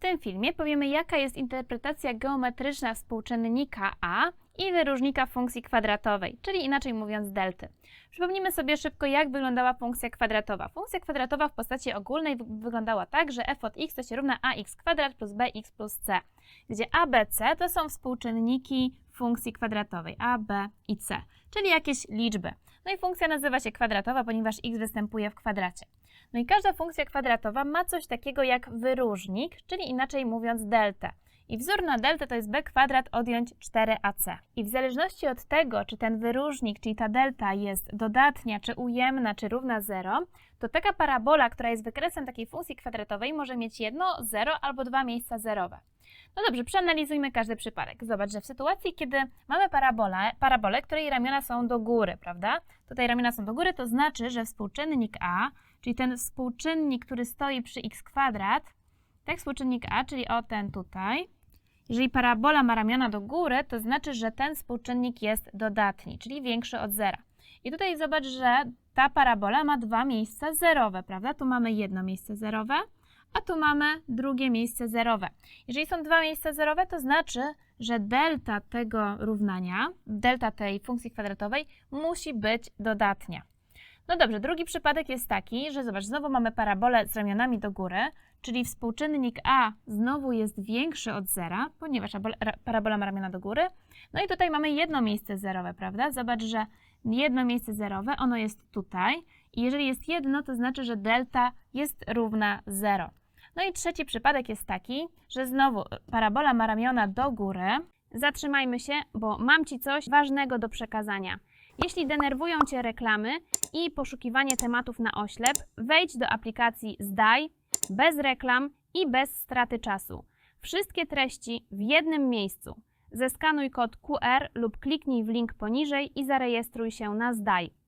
tym filmie powiemy, jaka jest interpretacja geometryczna współczynnika a i wyróżnika funkcji kwadratowej, czyli inaczej mówiąc delty. Przypomnijmy sobie szybko, jak wyglądała funkcja kwadratowa. Funkcja kwadratowa w postaci ogólnej wy- wyglądała tak, że f od x to się równa ax kwadrat plus bx plus c, gdzie a, b, c to są współczynniki funkcji kwadratowej a, b i c, czyli jakieś liczby. No i funkcja nazywa się kwadratowa, ponieważ x występuje w kwadracie. No i każda funkcja kwadratowa ma coś takiego jak wyróżnik, czyli inaczej mówiąc deltę. I wzór na deltę to jest b kwadrat odjąć 4ac. I w zależności od tego, czy ten wyróżnik, czyli ta delta jest dodatnia, czy ujemna, czy równa 0, to taka parabola, która jest wykresem takiej funkcji kwadratowej, może mieć jedno, 0 albo dwa miejsca zerowe. No dobrze, przeanalizujmy każdy przypadek. Zobacz, że w sytuacji, kiedy mamy parabolę, parabolę, której ramiona są do góry, prawda? Tutaj ramiona są do góry, to znaczy, że współczynnik a, czyli ten współczynnik, który stoi przy x kwadrat, tak współczynnik a, czyli o ten tutaj, jeżeli parabola ma ramiona do góry, to znaczy, że ten współczynnik jest dodatni, czyli większy od zera. I tutaj zobacz, że ta parabola ma dwa miejsca zerowe, prawda? Tu mamy jedno miejsce zerowe, a tu mamy drugie miejsce zerowe. Jeżeli są dwa miejsca zerowe, to znaczy, że delta tego równania, delta tej funkcji kwadratowej musi być dodatnia. No dobrze, drugi przypadek jest taki, że zobacz, znowu mamy parabolę z ramionami do góry, czyli współczynnik a znowu jest większy od zera, ponieważ abol- ra- parabola ma ramiona do góry. No i tutaj mamy jedno miejsce zerowe, prawda? Zobacz, że jedno miejsce zerowe, ono jest tutaj i jeżeli jest jedno, to znaczy, że delta jest równa 0. No i trzeci przypadek jest taki, że znowu parabola ma ramiona do góry. Zatrzymajmy się, bo mam Ci coś ważnego do przekazania. Jeśli denerwują Cię reklamy i poszukiwanie tematów na oślep, wejdź do aplikacji Zdaj bez reklam i bez straty czasu. Wszystkie treści w jednym miejscu. Zeskanuj kod QR lub kliknij w link poniżej i zarejestruj się na Zdaj.